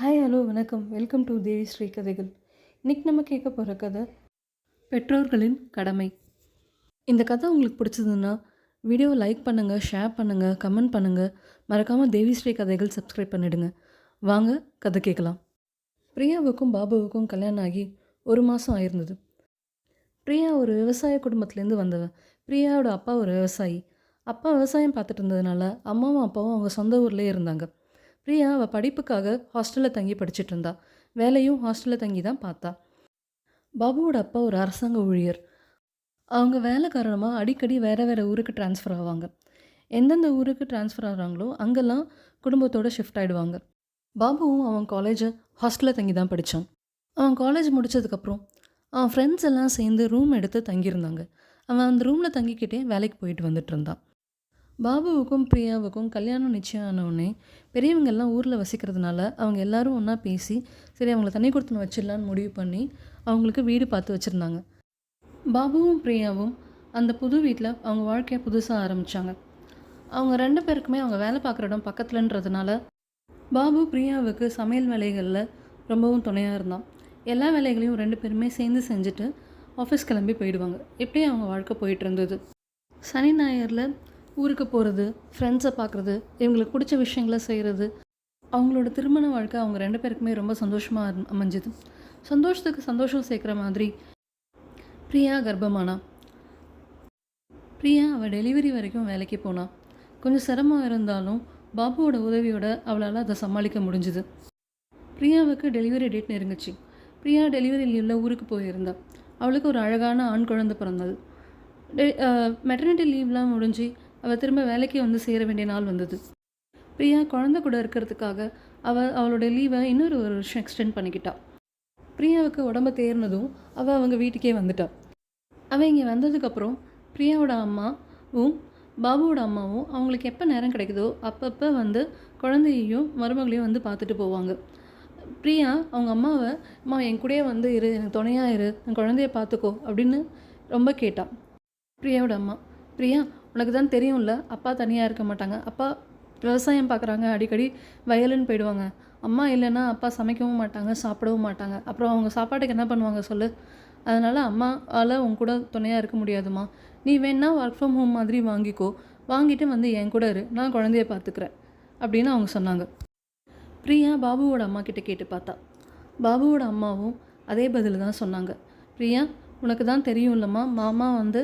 Hi hello வணக்கம். Welcome to Devi Sri கதைகள் இன்றைக்கி நம்ம கேட்க போகிற கதை பெற்றோர்களின் கடமை. இந்த கதை உங்களுக்கு பிடிச்சதுன்னா வீடியோவை லைக் பண்ணுங்கள் ஷேர் பண்ணுங்கள் கமெண்ட் பண்ணுங்கள் மறக்காமல் தேவி ஸ்ரீ கதைகள் சப்ஸ்கிரைப் பண்ணிடுங்க. வாங்க கதை கேட்கலாம். பிரியாவுக்கும் பாபுவுக்கும் கல்யாணம் ஆகி ஒரு மாதம் ஆயிருந்தது. பிரியா ஒரு விவசாய குடும்பத்துலேருந்து வந்தவன். பிரியாவோட அப்பா ஒரு விவசாயி. அப்பா விவசாயம் பார்த்துட்டு இருந்ததுனால அம்மாவும் அப்பாவும் அவங்க சொந்த ஊர்லேயே இருந்தாங்க. பிரியா அவள் படிப்புக்காக ஹாஸ்டலில் தங்கி படிச்சுட்டு இருந்தா. வேலையும் ஹாஸ்டலில் தங்கி தான் பார்த்தா. பாபுவோட அப்பா ஒரு அரசாங்க ஊழியர். அவங்க வேலை காரணமாக அடிக்கடி வேறு வேறு ஊருக்கு ட்ரான்ஸ்ஃபர் ஆவாங்க. எந்தெந்த ஊருக்கு ட்ரான்ஸ்ஃபர் ஆகிறாங்களோ அங்கெல்லாம் குடும்பத்தோடு ஷிஃப்ட் ஆகிடுவாங்க பாபுவும் அவன் காலேஜை ஹாஸ்டலில் தங்கி தான் படித்தான் அவன் காலேஜ் முடித்ததுக்கப்புறம் அவன் ஃப்ரெண்ட்ஸ் எல்லாம் சேர்ந்து ரூம் எடுத்து தங்கியிருந்தாங்க. அவன் அந்த ரூமில் தங்கிக்கிட்டே வேலைக்கு போயிட்டு வந்துட்டு இருந்தான். பாபுவுக்கும் பிரியாவுக்கும் கல்யாணம் நிச்சயம் ஆனவுடனே பெரியவங்கெல்லாம் ஊரில் வசிக்கிறதுனால அவங்க எல்லாரும் ஒன்றா பேசி சரி அவங்கள தண்ணி கொடுத்துன்னு வச்சிடலான்னு முடிவு பண்ணி அவங்களுக்கு வீடு பார்த்து வச்சுருந்தாங்க. பாபுவும் பிரியாவும் அந்த புது வீட்டில் அவங்க வாழ்க்கையை புதுசாக ஆரம்பித்தாங்க அவங்க ரெண்டு பேருக்குமே அவங்க வேலை பார்க்குற இடம் பக்கத்துலன்றதுனால பாபு பிரியாவுக்கு சமையல் வேலைகளில் ரொம்பவும் துணையாக இருந்தான். எல்லா வேலைகளையும் ரெண்டு பேருமே சேர்ந்து செஞ்சுட்டு ஆஃபீஸ் கிளம்பி போயிடுவாங்க. இப்படியே அவங்க வாழ்க்கை போயிட்டு இருந்தது. சனி ஞாயிறில் ஊருக்கு போகிறது ஃப்ரெண்ட்ஸை பார்க்குறது இவங்களுக்கு பிடிச்ச விஷயங்களை செய்கிறது அவங்களோட திருமண வாழ்க்கை அவங்க ரெண்டு பேருக்குமே ரொம்ப சந்தோஷமாக அமைஞ்சுது. சந்தோஷத்துக்கு சந்தோஷம் சேர்க்குற மாதிரி பிரியா கர்ப்பமானா. பிரியா அவள் டெலிவரி வரைக்கும் வேலைக்கு போனாள் கொஞ்சம் சிரமம் இருந்தாலும் பாபுவோட உதவியோட அவளால் அதை சமாளிக்க முடிஞ்சுது. பிரியாவுக்கு டெலிவரி டேட் நெருங்குச்சு. பிரியா டெலிவரி லீவில் ஊருக்கு போயிருந்தா. அவளுக்கு ஒரு அழகான ஆண் குழந்தை பிறந்தது. மெட்டர்னிட்டி லீவ்லாம் முடிஞ்சு அவள் திரும்ப வேலைக்கு வந்து சேர வேண்டிய நாள் வந்தது. பிரியா குழந்தை கூட இருக்கிறதுக்காக அவள் அவளோட லீவை இன்னொரு ஒரு வருஷம் எக்ஸ்டெண்ட் பண்ணிக்கிட்டா. பிரியாவுக்கு உடம்பு தேர்னதும் அவள் அவங்க வீட்டுக்கே வந்துட்டா. அவள் இங்கே வந்ததுக்கப்புறம் பிரியாவோட அம்மாவும் பாபுவோட அம்மாவும் அவங்களுக்கு எப்போ நேரம் கிடைக்குதோ அப்பப்போ வந்து குழந்தையையும் மருமகளையும் வந்து பார்த்துட்டு போவாங்க. பிரியா அவங்க அம்மாவை அம்மா என் கூடயே வந்து இரு எனக்கு துணையாக இரு என் குழந்தைய பார்த்துக்கோ அப்படின்னு ரொம்ப கேட்டாள் பிரியாவோட அம்மா பிரியா உனக்கு தான் தெரியும்ல அப்பா தனியாக இருக்க மாட்டாங்க. அப்பா விவசாயம் பார்க்குறாங்க அடிக்கடி வயலுன்னு போயிடுவாங்க. அம்மா இல்லைன்னா அப்பா சமைக்கவும் மாட்டாங்க சாப்பிடவும் மாட்டாங்க. அப்புறம் அவங்க சாப்பாட்டுக்கு என்ன பண்ணுவாங்க சொல்லு? அதனால் அம்மாவால் உன் கூட துணையாக இருக்க முடியாதுமா நீ வேணா ஒர்க் ஃப்ரம் ஹோம் மாதிரி வாங்கிக்கோ. வாங்கிட்டு வந்து என் கூட இரு. நான் குழந்தைய பார்த்துக்கிறேன். அப்படின்னு அவங்க சொன்னாங்க. பிரியா பாபுவோட அம்மா கிட்ட கேட்டு பார்த்தா. பாபுவோட அம்மாவும் அதே பதில் தான் சொன்னாங்க. பிரியா உனக்கு தான் தெரியும் இல்லைம்மா. மாமா வந்து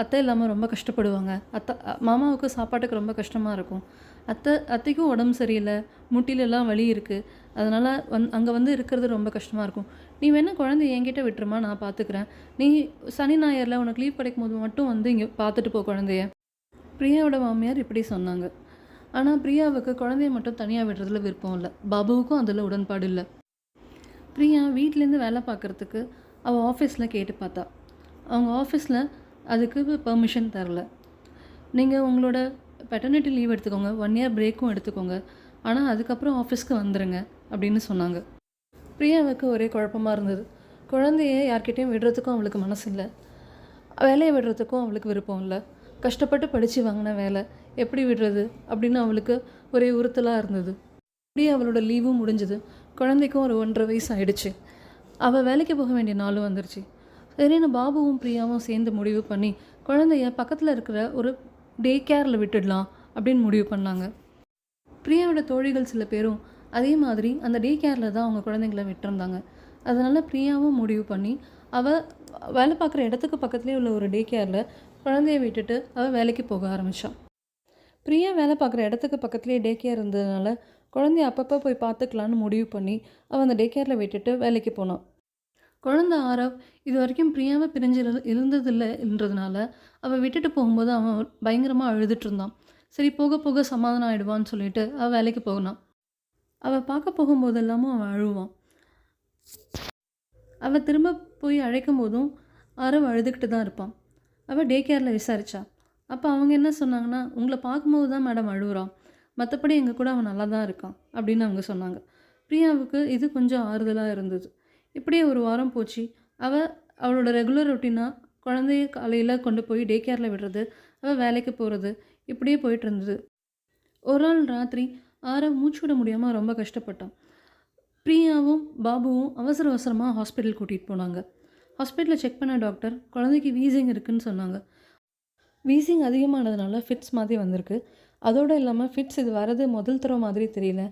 அத்தை இல்லாமல் ரொம்ப கஷ்டப்படுவாங்க. அத்தை மாமாவுக்கு சாப்பாட்டுக்கு ரொம்ப கஷ்டமாக இருக்கும். அத்தை அத்தைக்கும் உடம்பு சரியில்லை. முட்டிலெல்லாம் வலி இருக்குது அதனால் வந் அங்கே வந்து இருக்கிறது ரொம்ப கஷ்டமாக இருக்கும். நீ வேணால் குழந்தை என்கிட்ட விட்டுருமா நான் பார்த்துக்கிறேன் நீ சனி ஞாயிறில் உனக்கு லீவ் கிடைக்கும் போது மட்டும் வந்து இங்கே பார்த்துட்டு போ குழந்தைய. பிரியாவோட மாமியார் இப்படி சொன்னாங்க. ஆனால் பிரியாவுக்கு குழந்தைய மட்டும் தனியாக விடுறதுல விருப்பம் இல்லை. பாபுவுக்கும் அதில் உடன்பாடு இல்லை. பிரியா வீட்டிலேருந்து வேலை பார்க்குறதுக்கு அவள் ஆஃபீஸில் கேட்டு பார்த்தா. அவங்க ஆஃபீஸில் அதுக்கு பெர்மிஷன் தரல. நீங்கள் உங்களோட பெட்டர்னிட்டி லீவ் எடுத்துக்கோங்க ஒன் இயர் பிரேக்கும் எடுத்துக்கோங்க. ஆனால் அதுக்கப்புறம் ஆஃபீஸ்க்கு வந்துடுங்க அப்படின்னு சொன்னாங்க. பிரியாவுக்கு ஒரே குழப்பமாக இருந்தது. குழந்தைய யார்கிட்டையும் விடுறதுக்கும் அவளுக்கு மனசு இல்லை. வேலையை விடுறதுக்கும் அவளுக்கு விருப்பம் இல்லை. கஷ்டப்பட்டு படித்து வாங்கின வேலை. எப்படி விடுறது அப்படின்னு அவளுக்கு ஒரே உறுத்தலாக இருந்தது. அப்படியே அவளோட லீவும் முடிஞ்சது. குழந்தைக்கும் ஒரு ஒன்றரை வயசு ஆயிடுச்சு. அவள் வேலைக்கு போக வேண்டிய நாளும் வந்துருச்சு. சரின்னு பாபுவும் பிரியாவும் சேர்ந்து முடிவு பண்ணி குழந்தைய பக்கத்தில் இருக்கிற ஒரு டே கேரில் விட்டுடலாம் அப்படின்னு முடிவு பண்ணாங்க. பிரியாவோட தோழிகள் சில பேரும் அதே மாதிரி அந்த டே கேரில் தான் அவங்க குழந்தைங்கள விட்டுருந்தாங்க. அதனால் பிரியாவும் முடிவு பண்ணி அவள் வேலை பார்க்குற இடத்துக்கு பக்கத்துலேயே உள்ள ஒரு டே கேரில் குழந்தைய விட்டுட்டு அவள் வேலைக்கு போக ஆரம்பித்தான் பிரியா வேலை பார்க்குற இடத்துக்கு பக்கத்துலேயே டே கேர் இருந்ததுனால குழந்தைய அப்பப்போ போய் பார்த்துக்கலான்னு முடிவு பண்ணி அவள் அந்த டே கேரில் விட்டுட்டு வேலைக்கு போனான். குழந்த ஆரவ் இது வரைக்கும் பிரியாவை பிரிஞ்சு இருந்ததில்லைன்றதுனால அவள் விட்டுட்டு போகும்போது அவன் பயங்கரமாக அழுதுட்டு இருந்தான். சரி போக போக சமாதானம் ஆகிடுவான்னு சொல்லிட்டு அவள் வேலைக்கு போகினான் அவள் பார்க்க போகும்போது எல்லாமும் அவன் அழுவான். அவள் திரும்ப போய் அழைக்கும் போதும் ஆரவ் அழுதுகிட்டு தான் இருப்பான். அவள் டே கேரில் விசாரிச்சா. அப்போ அவங்க என்ன சொன்னாங்கன்னா உங்களை பார்க்கும்போது தான் மேடம் அழுகுறான் மற்றபடி எங்கள் கூட அவன் நல்லா தான் இருக்கான். அப்படின்னு அவங்க சொன்னாங்க. பிரியாவுக்கு இது கொஞ்சம் ஆறுதலாக இருந்தது. இப்படியே ஒரு வாரம் போச்சு. அவள் அவளோட ரெகுலர் ரொட்டீனாக குழந்தைய காலையில் கொண்டு போய் டே கேரில் விடுறது அவள் வேலைக்கு போகிறது இப்படியே போயிட்டு இருந்தது. ஒரு நாள் ராத்திரி ஆற மூச்சு விட முடியாமல் ரொம்ப கஷ்டப்பட்டான். பிரியாவும் பாபுவும் அவசர அவசரமாக ஹாஸ்பிட்டல் கூட்டிகிட்டு போனாங்க. ஹாஸ்பிட்டலில் செக் பண்ண டாக்டர் குழந்தைக்கு வீசிங் இருக்குன்னு சொன்னாங்க. வீசிங் அதிகமானதுனால ஃபிட்ஸ் மாதிரி வந்திருக்கு. அதோடு இல்லாமல் ஃபிட்ஸ் இது வரது முதல் தடவை மாதிரி தெரியல.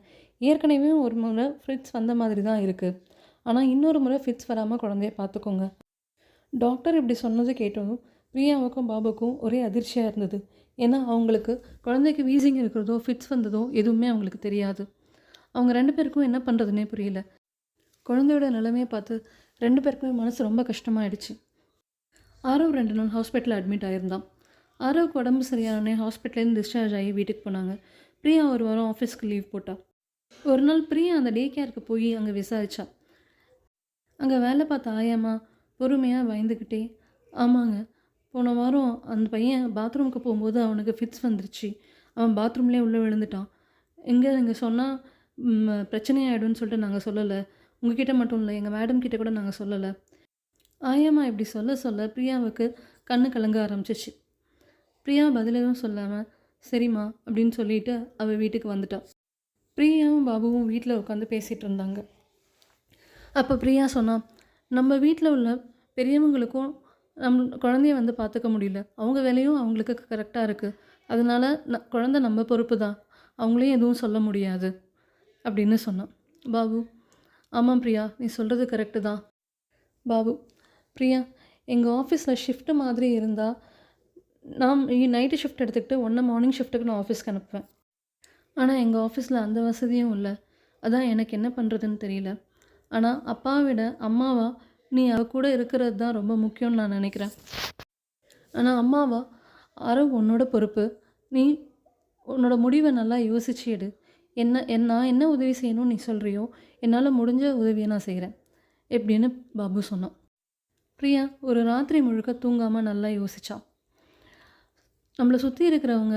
ஏற்கனவே ஒரு முறை ஃபிட்ஸ் வந்த மாதிரி தான் இருக்குது ஆனால் இன்னொரு முறை ஃபிட்ஸ் வராமல் குழந்தைய பார்த்துக்கோங்க டாக்டர் இப்படி சொன்னது கேட்டதும் பிரியாவுக்கும் பாபுக்கும் ஒரே அதிர்ச்சியாக இருந்தது. ஏன்னா அவங்களுக்கு குழந்தைக்கு வீசிங் இருக்கிறதோ ஃபிட்ஸ் வந்ததோ எதுவுமே அவங்களுக்கு தெரியாது. அவங்க ரெண்டு பேருக்கும் என்ன பண்ணுறதுனே புரியல. குழந்தையோட நிலைமையை பார்த்து ரெண்டு பேருக்குமே மனசு ரொம்ப கஷ்டமாயிடுச்சு. ஆரவ் ரெண்டு நாள் ஹாஸ்பிட்டலில் அட்மிட் ஆயிருந்தான். ஆரவுக்கு உடம்பு சரியானே ஹாஸ்பிட்டலேருந்து டிஸ்சார்ஜ் ஆகி வீட்டுக்கு போனாங்க. பிரியா ஒரு வாரம் ஆஃபீஸ்க்கு லீவ் போட்டா. ஒரு நாள் பிரியா அந்த டே கேருக்கு போய் அங்கே விசாரிச்சா. அங்கே வேலை பார்த்த ஆயாம்மா பொறுமையாக பயந்துக்கிட்டே ஆமாங்க போன வாரம் அந்த பையன் பாத்ரூமுக்கு போகும்போது அவனுக்கு ஃபிட்ஸ் வந்துருச்சு. அவன் பாத்ரூம்லேயே உள்ளே விழுந்துட்டான். எங்கே நீங்கள் சொன்னால் பிரச்சனையாயிடும்னு சொல்லிட்டு நாங்கள் சொல்லலை. உங்ககிட்ட மட்டும் இல்லை எங்கள் மேடம் கிட்ட கூட நாங்கள் சொல்லலை. ஆயாம்மா இப்படி சொல்ல சொல்ல பிரியாவுக்கு கண்ணு கலங்க ஆரம்பிச்சிச்சு. பிரியா பதில் எதுவும் சொல்லாமல் சரிம்மா அப்படின்னு சொல்லிட்டு அவள் வீட்டுக்கு வந்துட்டான் பிரியாவும் பாபுவும் வீட்டில் உட்காந்து பேசிகிட்டு இருந்தாங்க. அப்போ பிரியா சொன்னான் நம்ம வீட்டில் உள்ள பெரியவங்களுக்கும் நம் குழந்தைய வந்து பார்த்துக்க முடியல. அவங்க வேலையும் அவங்களுக்கு கரெக்டாக இருக்குது அதனால் ந குழந்தை நம்ம பொறுப்பு தான். அவங்களையும் எதுவும் சொல்ல முடியாது. அப்படின்னு சொன்னான். பாபு ஆமாம் பிரியா நீ சொல்கிறது கரெக்டு தான். பாபு பிரியா எங்கள் ஆஃபீஸில் ஷிஃப்ட்டு மாதிரி இருந்தால் நான் நைட்டு ஷிஃப்ட் எடுத்துக்கிட்டு ஒன்று மார்னிங் ஷிஃப்ட்டுக்கு நான் ஆஃபீஸ்க்கு அனுப்புவேன். ஆனால் எங்கள் ஆஃபீஸில் அந்த வசதியும் இல்லை. அதான் எனக்கு என்ன பண்ணுறதுன்னு தெரியல. ஆனால் அப்பாவை விட அம்மாவா நீ அவ கூட இருக்கிறது தான் ரொம்ப முக்கியம்னு நான் நினைக்கிறேன். ஆனால் அம்மாவா அரவ் உன்னோட பொறுப்பு. நீ உன்னோட முடிவை நல்லா யோசிச்சு எடு. என்ன என் நான் என்ன உதவி செய்யணும்னு நீ சொல்கிறியோ என்னால் முடிஞ்ச உதவியை நான் செய்கிறேன் எப்படின்னு பாபு சொன்னான். பிரியா ஒரு ராத்திரி முழுக்க தூங்காமல் நல்லா யோசித்தான் நம்மளை சுற்றி இருக்கிறவங்க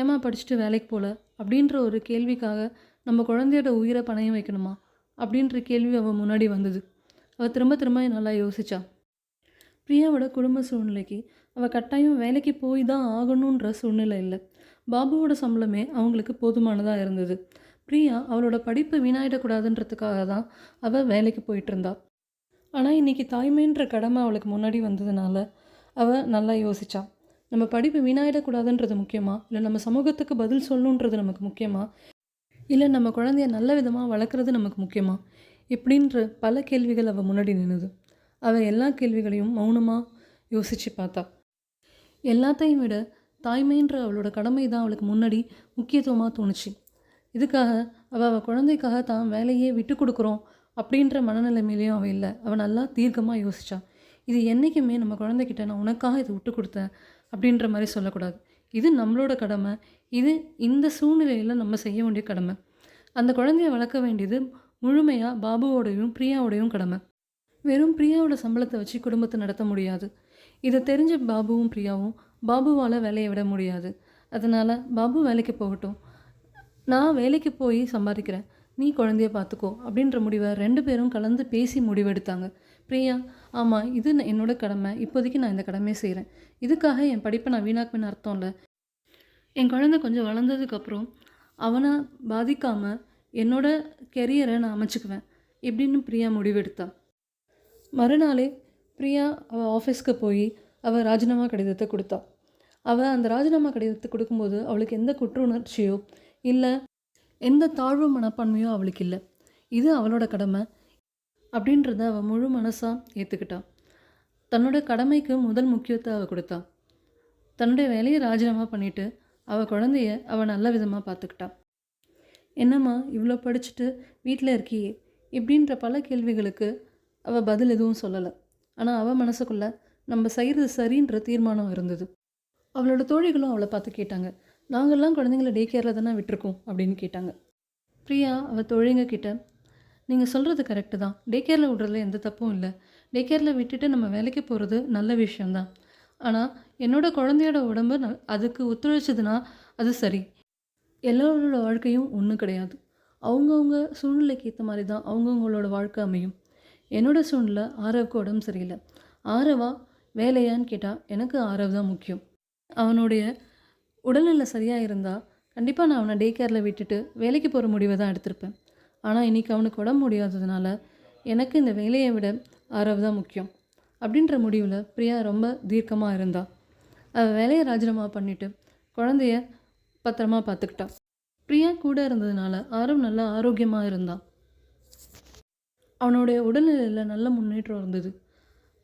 ஏமா படிச்சுட்டு வேலைக்கு போகல அப்படின்ற ஒரு கேள்விக்காக நம்ம குழந்தையோட உயிரை பணையம் வைக்கணுமா? அப்படின்ற கேள்வி அவள் முன்னாடி வந்தது. அவள் திரும்ப திரும்ப நல்லா யோசிச்சா. பிரியாவோட குடும்ப சூழ்நிலைக்கு அவள் கட்டாயம் வேலைக்கு போய் தான் ஆகணுன்ற சூழ்நிலை இல்லை. பாபுவோட சம்பளமே அவங்களுக்கு போதுமானதாக இருந்தது. பிரியா அவளோட படிப்பு வீணாயிடக்கூடாதுன்றதுக்காக தான் அவள் வேலைக்கு போயிட்டு இருந்தா. ஆனால் இன்றைக்கி தாய்மைன்ற கடமை அவளுக்கு முன்னாடி வந்ததுனால அவள் நல்லா யோசிச்சா. நம்ம படிப்பு வீணாயிடக்கூடாதுன்றது முக்கியமா? இல்லை நம்ம சமூகத்துக்கு பதில் சொல்லணுன்றது நமக்கு முக்கியமா? இல்லை நம்ம குழந்தைய நல்ல விதமாக வளர்க்குறது நமக்கு முக்கியமா? இப்படின்ற பல கேள்விகள் அவள் முன்னாடி நின்றுது அவள் எல்லா கேள்விகளையும் மௌனமாக யோசித்து பார்த்தா. எல்லாத்தையும் விட தாய்மைன்ற அவளோட கடமை தான் அவளுக்கு முன்னாடி முக்கியத்துவமாக தோணுச்சு. இதுக்காக அவள் அவள் குழந்தைக்காக தான் வேலையே விட்டு கொடுக்குறோம் அப்படின்ற மனநிலைமையிலையும் அவள் இல்லை. அவள் நல்லா தீர்க்கமாக யோசித்தா இது என்றைக்குமே நம்ம குழந்தைக்கிட்ட நான் உனக்காக இதை விட்டு கொடுத்தேன் அப்படின்ற மாதிரி சொல்லக்கூடாது. இது நம்மளோட கடமை. இது இந்த சூழ்நிலையில் நம்ம செய்ய வேண்டிய கடமை. அந்த குழந்தைய வளர்க்க வேண்டியது முழுமையாக பாபுவோடையும் பிரியாவோடையும் கடமை. வெறும் பிரியாவோட சம்பளத்தை வச்சு குடும்பத்தை நடத்த முடியாது. இதை தெரிஞ்ச பாபுவும் பிரியாவும் பாபுவால் வேலையை விட முடியாது. அதனால் பாபு வேலைக்கு போகட்டும். நான் வேலைக்கு போய் சம்பாதிக்கிறேன். நீ குழந்தைய பார்த்துக்கோ அப்படின்ற முடிவை ரெண்டு பேரும் கலந்து பேசி முடிவெடுத்தாங்க. பிரியா ஆமாம் இது ந- என்னோட கடமை. இப்போதைக்கு நான் இந்த கடமையை செய்கிறேன் இதுக்காக என் படிப்பை நான் வீணாக்குவேன்னு அர்த்தம் இல்லை. என் குழந்தை கொஞ்சம் வளர்ந்ததுக்கப்புறம் அவனை பாதிக்காமல் என்னோட கெரியரை நான் அமைச்சுக்குவேன். இப்படின்னு பிரியா முடிவெடுத்தா. மறுநாளே பிரியா அவள் ஆஃபீஸ்க்கு போய் அவள் ராஜினாமா கடிதத்தை கொடுத்தா. அவள் அந்த ராஜினாமா கடிதத்தை கொடுக்கும்போது அவளுக்கு எந்த குற்ற உணர்ச்சியோ இல்லை எந்த தாழ்வு மனப்பான்மையோ அவளுக்கு இல்லை. இது அவளோட கடமை அப்படின்றத அவள் முழு மனசாக ஏற்றுக்கிட்டா தன்னோட கடமைக்கு முதல் முக்கியத்தை அவள் கொடுத்தா. தன்னுடைய வேலையை ராஜினாமா பண்ணிவிட்டு அவள் குழந்தைய அவள் நல்ல விதமாக பார்த்துக்கிட்டா என்னம்மா இவ்வளோ படிச்சுட்டு வீட்டில் இருக்கியே? இப்படின்ற பல கேள்விகளுக்கு அவள் பதில் எதுவும் சொல்லலை. ஆனால் அவள் மனசுக்குள்ளே நம்ம செய்கிறது சரின்ற தீர்மானம் இருந்தது. அவளோட தோழிகளும் அவளை பார்த்து கேட்டாங்க. நாங்கள்லாம் குழந்தைங்கள டே கேரில் தானே விட்டுருக்கோம் அப்படின்னு கேட்டாங்க. பிரியா அவள் தோழிங்க கிட்ட நீங்கள் சொல்கிறது கரெக்டு தான். டே கேரில் விடுறதுல எந்த தப்பும் இல்லை. டே கேரில் விட்டுட்டு நம்ம வேலைக்கு போகிறது நல்ல விஷயம்தான். ஆனால் என்னோட குழந்தையோட உடம்பு அதுக்கு ஒத்துழைச்சதுன்னா அது சரி. எல்லோரோட வாழ்க்கையும் ஒன்றும் கிடையாது. அவங்கவுங்க சூழ்நிலைக்கு ஏற்ற மாதிரி தான் அவங்கவுங்களோட வாழ்க்கை அமையும். என்னோட சூழ்நிலை ஆரவுக்கு உடம்பு சரியில்லை. ஆரவா வேலையான்னு கேட்டால் எனக்கு ஆரவ் தான் முக்கியம். அவனுடைய உடல்நிலை சரியாக இருந்தால் கண்டிப்பாக நான் அவனை டே கேரில் விட்டுட்டு வேலைக்கு போகிற முடிவை தான் எடுத்திருப்பேன். ஆனால் இன்றைக்கி அவனுக்கு உடம்பு முடியாததுனால எனக்கு இந்த வேலையை விட ஆரவ் தான் முக்கியம். அப்படின்ற முடிவில் பிரியா ரொம்ப தீர்க்கமாக இருந்தா. அவள் வேலையை ராஜினாமா பண்ணிவிட்டு குழந்தைய பத்திரமா பார்த்துக்கிட்டா பிரியா கூட இருந்ததுனால ஆரவ் நல்லா ஆரோக்கியமாக இருந்தான் அவனுடைய உடல்நிலையில் நல்ல முன்னேற்றம் இருந்தது.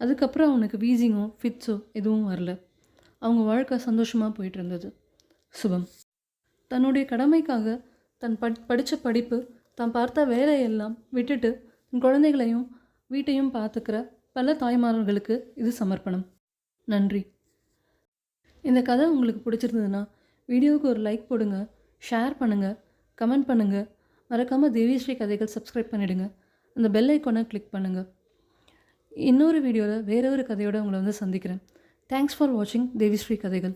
அதுக்கப்புறம் அவனுக்கு வீசிங்கோ ஃபிட்ஸோ எதுவும் வரல. அவங்க வாழ்க்கை சந்தோஷமாக போயிட்டு இருந்தது. சுபம். தன்னுடைய கடமைக்காக தன் பட் படித்த படிப்பு தான் பார்த்த வேலையெல்லாம் விட்டுட்டு தன் குழந்தைகளையும் வீட்டையும் பார்த்துக்கிற பல தாய்மார்களுக்கு இது சமர்ப்பணம். நன்றி. இந்த கதை உங்களுக்கு பிடிச்சிருந்ததுன்னா வீடியோவுக்கு ஒரு லைக் போடுங்க ஷேர் பண்ணுங்கள் கமெண்ட் பண்ணுங்கள் மறக்காமல் தேவிஸ்ரீ கதைகள் சப்ஸ்கிரைப் பண்ணிவிடுங்க அந்த பெல் ஐக்கானை கிளிக் பண்ணுங்கள் இன்னொரு வீடியோவில் வேற ஒரு கதையோடு உங்களை வந்து சந்திக்கிறேன். தேங்க்ஸ் ஃபார் வாட்சிங் தேவிஸ்ரீ கதைகள்.